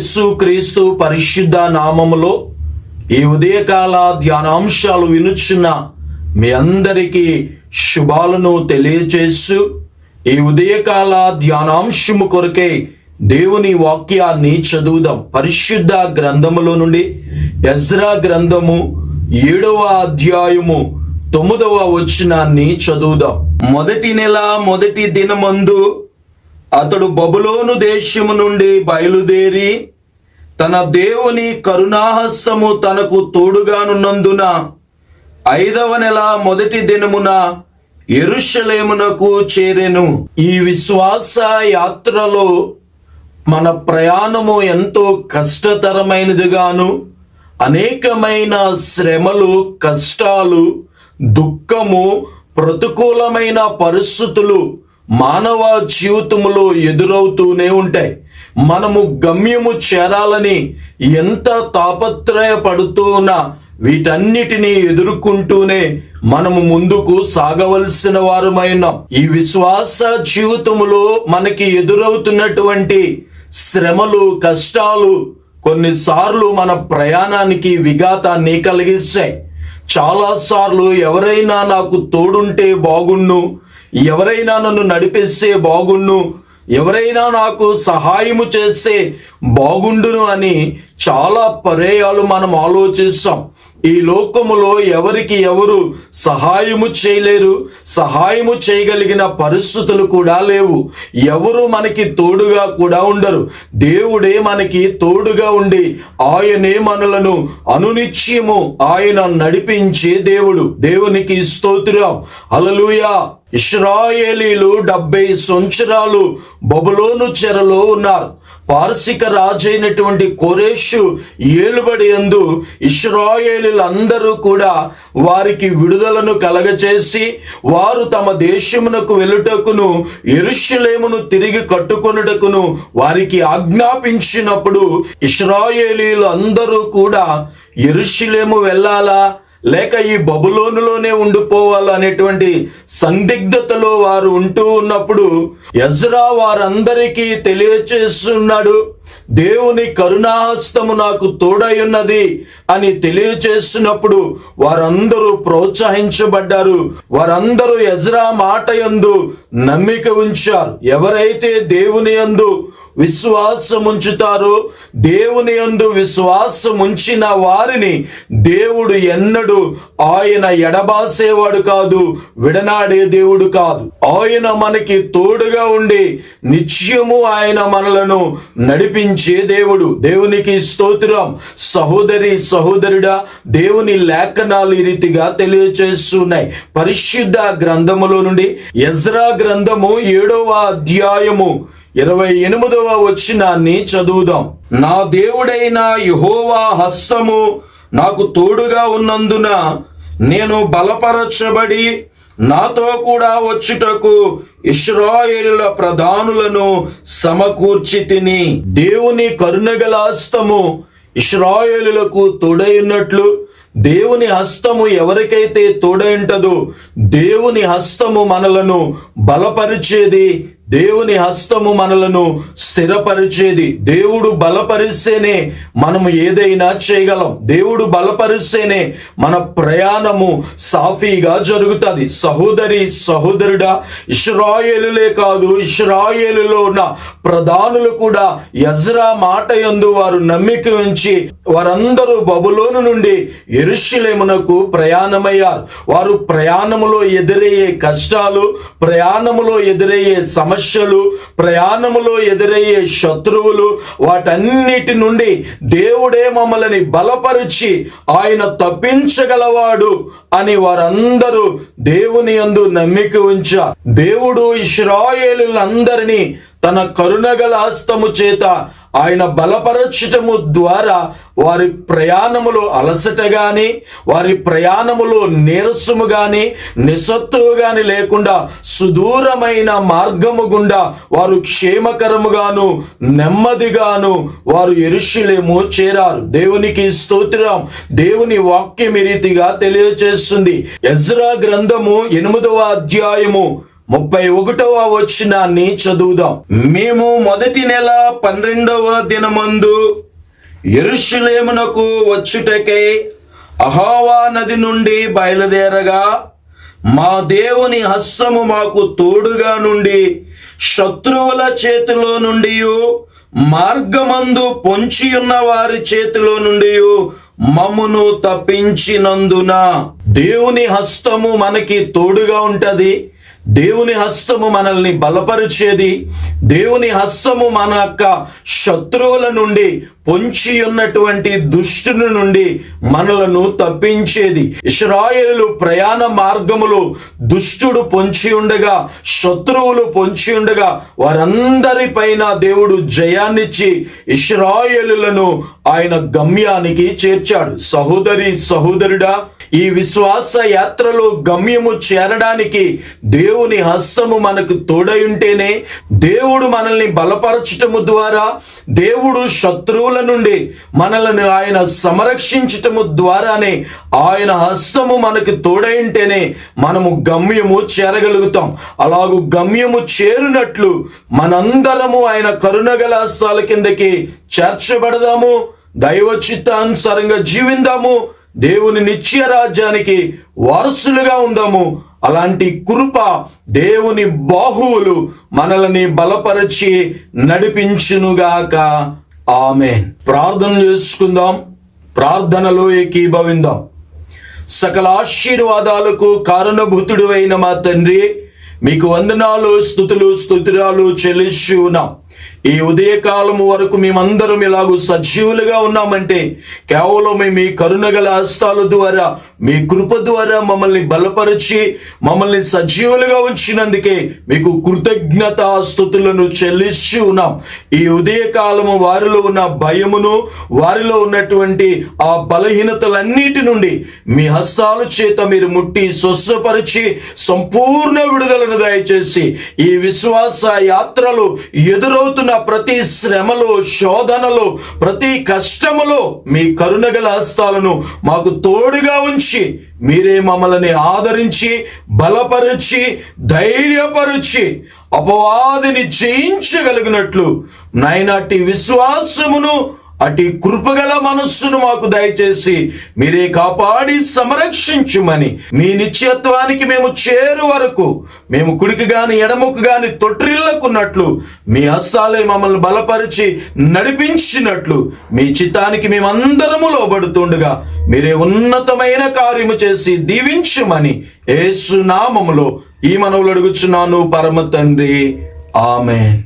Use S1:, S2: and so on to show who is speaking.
S1: యేసు క్రీస్తు పరిశుద్ధ నామములో ఈ ఉదయకాల ధ్యానాంశాలు వినుచున్న మీ అందరికీ శుభాలను తెలియచేస్తూ ఈ ఉదయకాల ధ్యానాంశము కొరకే దేవుని వాక్యాన్ని చదువుదాం. పరిశుద్ధ గ్రంథములో నుండి ఎజ్రా గ్రంథము ఏడవ అధ్యాయము తొమ్మిదవ వచనాన్ని చదువుదాం. మొదటి నెల మొదటి దినమందు అతడు బబులోను దేశము నుండి బయలుదేరి తన దేవుని కరుణాహస్తము తనకు తోడుగానున్నందున ఐదవ నెల మొదటి దినమున ఎరుషలేమునకు చేరెను. ఈ విశ్వాస యాత్రలో మన ప్రయాణము ఎంతో కష్టతరమైనదిగాను అనేకమైన శ్రమలు కష్టాలు దుఃఖము ప్రతికూలమైన పరిస్థితులు మానవ జీవితంలో ఎదురవుతూనే ఉంటాయి. మనము గమ్యము చేరాలని ఎంత తాపత్రయపడుతూ ఉన్నా వీటన్నిటినీ ఎదుర్కొంటూనే మనము ముందుకు సాగవలసిన వారమైనాం ఈ విశ్వాస జీవితములో మనకి ఎదురవుతున్నటువంటి శ్రమలు కష్టాలు కొన్నిసార్లు మన ప్రయాణానికి విఘాతాన్ని కలిగిస్తాయి. చాలాసార్లు ఎవరైనా నాకు తోడుంటే బాగుండు ఎవరైనా నన్ను నడిపిస్తే బాగుండు ఎవరైనా నాకు సహాయము చేస్తే బాగుండును అని చాలా పర్యాలు మనం ఆలోచిస్తాం. ఈ లోకములో ఎవరికి ఎవరు సహాయము చేయలేరు సహాయము చేయగలిగిన పరిస్థితులు కూడా లేవు. ఎవరు మనకి తోడుగా కూడా ఉండరు. దేవుడే మనకి తోడుగా ఉండి ఆయనే మనలను అనునిత్యము ఆయన నడిపించే దేవుడు. దేవునికి స్తోత్రం. అలలుయా ఇస్రాయేలీలు డెబ్బై సంవత్సరాలు బబులోను చెరలో ఉన్నారు. పార్శిక రాజైనటువంటి కోరేషు ఏలుబడి ఎందు ఇస్రాయేలీలందరూ కూడా వారికి విడుదలను కలగచేసి వారు తమ దేశమునకు వెళ్ళుటకును ఎరుషులేమును తిరిగి కట్టుకొనుటకును వారికి ఆజ్ఞాపించినప్పుడు ఇస్రాయేలీలు అందరూ కూడా ఎరుషులేము వెళ్ళాలా? లేక ఈ బబులోనులోనే ఉండిపోవాలనేటువంటి సందిగ్ధతలో వారు ఉంటూ ఉన్నప్పుడు ఎజ్రా వారందరికీ తెలియచేస్తున్నాడు దేవుని కరుణాహస్తము నాకు తోడై ఉన్నది అని తెలియచేస్తున్నప్పుడు వారందరూ ప్రోత్సహించబడ్డారు. వారందరూ ఎజ్రా మాట యందు నమ్మిక ఉంచారు. ఎవరైతే దేవుని యందు విశ్వాసముంచుతారో. దేవుని యందు విశ్వాసం ఉంచిన వారిని దేవుడు ఎన్నడు ఆయన ఎడబాసేవాడు కాదు విడనాడే దేవుడు కాదు. ఆయన మనకి తోడుగా ఉండి నిత్యము ఆయన మనలను నడిపించే దేవుడు. దేవునికి స్తోత్రం. సహోదరి సహోదరుడా దేవుని లేఖనాలు ఈ రీతిగా తెలియచేస్తున్నాయి. పరిశుద్ధ గ్రంథములో నుండి ఎజ్రా గ్రంథము ఏడవ అధ్యాయము ఇరవై ఎనిమిదవ వచ్చినాన్ని చదువుదాం. నా దేవుడైన యహోవా హస్తము నాకు తోడుగా ఉన్నందున నేను బలపరచబడి నాతో కూడా వచ్చుటకు ఇస్రాయేలుల ప్రధానులను సమకూర్చి తిని దేవుని కరుణగల హస్తము ఇస్రాయేలులకు తోడైనట్లు దేవుని హస్తము ఎవరికైతే తోడైంటదో దేవుని హస్తము మనలను బలపరిచేది దేవుని హస్తము మనలను స్థిరపరిచేది. దేవుడు బలపరిస్తేనే మనము ఏదైనా చేయగలం. దేవుడు బలపరిస్తేనే మన ప్రయాణము సాఫీగా జరుగుతుంది. సహోదరి సహోదరుడా ఇస్రాయేలులే కాదు ఇస్రాయేలులో ఉన్న ప్రధానులు కూడా యజ్రా మాట యందు వారు నమ్మిక ఉంచి వారందరూ బబులోను నుండి ఎరుషులేమునకు ప్రయాణమయ్యారు. వారు ప్రయాణములో ఎదురయ్యే కష్టాలు ప్రయాణములో ఎదురయ్యే సమస్యలు ప్రయాణములో ఎదురయ్యే శత్రువులు వాటన్నిటి నుండి దేవుడే మమ్మల్ని బలపరిచి ఆయన తప్పించగలవాడు అని వారందరూ దేవుని యందు నమ్మిక ఉంచ. దేవుడు ఇస్రాయేలులందరినీ తన కరుణగల హస్తము చేత ఆయన బలపరచటము ద్వారా వారి ప్రయాణములో అలసట గాని వారి ప్రయాణములో నీరసము గాని నిస్సత్తువు గాని లేకుండా సుదూరమైన మార్గము గుండా వారు క్షేమకరముగాను నెమ్మదిగాను వారు ఎరుషులేము చేరారు. దేవునికి స్తోత్రం. దేవుని వాక్యం రీతిగా తెలియజేస్తుంది ఎజ్రా గ్రంథము ఎనిమిదవ అధ్యాయము ముప్పై ఒకటవ వచనాన్ని చదువుదాం. మేము మొదటి నెల పన్నెండవ దినమందు ఎరుషులేమునకు వచ్చుటకై అహోవా నది నుండి బయలుదేరగా మా దేవుని హస్తము మాకు తోడుగా నుండి శత్రువుల చేతిలో నుండి మార్గమందు పొంచి ఉన్న వారి చేతిలో నుండి మమ్మును తప్పించినందున దేవుని హస్తము మనకి తోడుగా ఉంటది. దేవుని హస్తము మనల్ని బలపరిచేది దేవుని హస్తము మన యొక్క శత్రువుల నుండి పొంచి ఉన్నటువంటి దుష్టుని నుండి మనలను తప్పించేది. ఇస్రాయేలు ప్రయాణ మార్గములో దుష్టుడు పొంచి ఉండగా శత్రువులు పొంచి ఉండగా వారందరిపైన దేవుడు జయాన్నిచ్చి ఇస్రాయేలులను ఆయన గమ్యానికి చేర్చాడు. సహోదరి సహోదరుడా ఈ విశ్వాస యాత్రలో గమ్యము చేరడానికి దేవుని హస్తము మనకు తోడై ఉంటేనే దేవుడు మనల్ని బలపరచటము ద్వారా దేవుడు శత్రువుల నుండి మనలను ఆయన సంరక్షించటము ద్వారానే ఆయన హస్తము మనకు తోడై ఉంటేనే మనము గమ్యము చేరగలుగుతాం. అలాగూ గమ్యము చేరునట్లు మనందరము ఆయన కరుణగల హస్తాల కిందకి చేర్చబడదాము. దైవ చిత్తానుసారంగా జీవిందాము. దేవుని నిత్య రాజ్యానికి వారసులుగా ఉందాము. అలాంటి కృప దేవుని బాహువులు మనల్ని బలపరిచి నడిపించునుగాక. ఆమె ప్రార్థన చేసుకుందాం. ప్రార్థనలో ఏకీభవిందాం. సకల ఆశీర్వాదాలకు కారణభూతుడు అయిన మా తండ్రి మీకు వందనాలు స్థుతులు స్థుతిరాలు చెల్లిస్తున్నాం ఈ ఉదయకాలము వరకు మేమందరం ఇలాగూ సజీవులుగా ఉన్నామంటే కేవలం మీ కరుణగల హస్తాల ద్వారా మీ కృప ద్వారా మమ్మల్ని బలపరిచి మమ్మల్ని సజీవులుగా ఉంచినందుకే మీకు కృతజ్ఞత స్థుతులను చెల్లిస్తూ ఉన్నాం. ఈ ఉదయకాలము వారిలో ఉన్న భయమును వారిలో ఉన్నటువంటి ఆ బలహీనతలన్నిటి నుండి మీ హస్తాల చేత మీరు ముట్టి స్వస్సపరిచి సంపూర్ణ విడుదలను దయచేసి ఈ విశ్వాస యాత్రలు ఎదురవుతున్న ప్రతి శ్రమలో శోధనలో ప్రతి కష్టములో మీ కరుణగల హస్తాలను మాకు తోడుగా ఉంచి మీరే మమ్మల్ని ఆదరించి బలపరిచి ధైర్యపరిచి అపవాదిని జయించగలిగినట్లు నాయనాటి విశ్వాసమును అటు కృపగల మనస్సును మాకు దయచేసి మీరే కాపాడి సంరక్షించుమని మీ నిత్యత్వానికి మేము చేరు వరకు మేము కుడికి గాని ఎడముకు గాని తొట్టిల్లకున్నట్లు మీ హస్తాలే మమ్మల్ని బలపరిచి నడిపించినట్లు మీ చిత్తానికి మేమందరము లోబడుతుండగా మీరే ఉన్నతమైన కార్యము చేసి దీవించుమని ఏసునామములో ఈ మనవులు అడుగుచున్నాను పరమ తండ్రి. ఆమె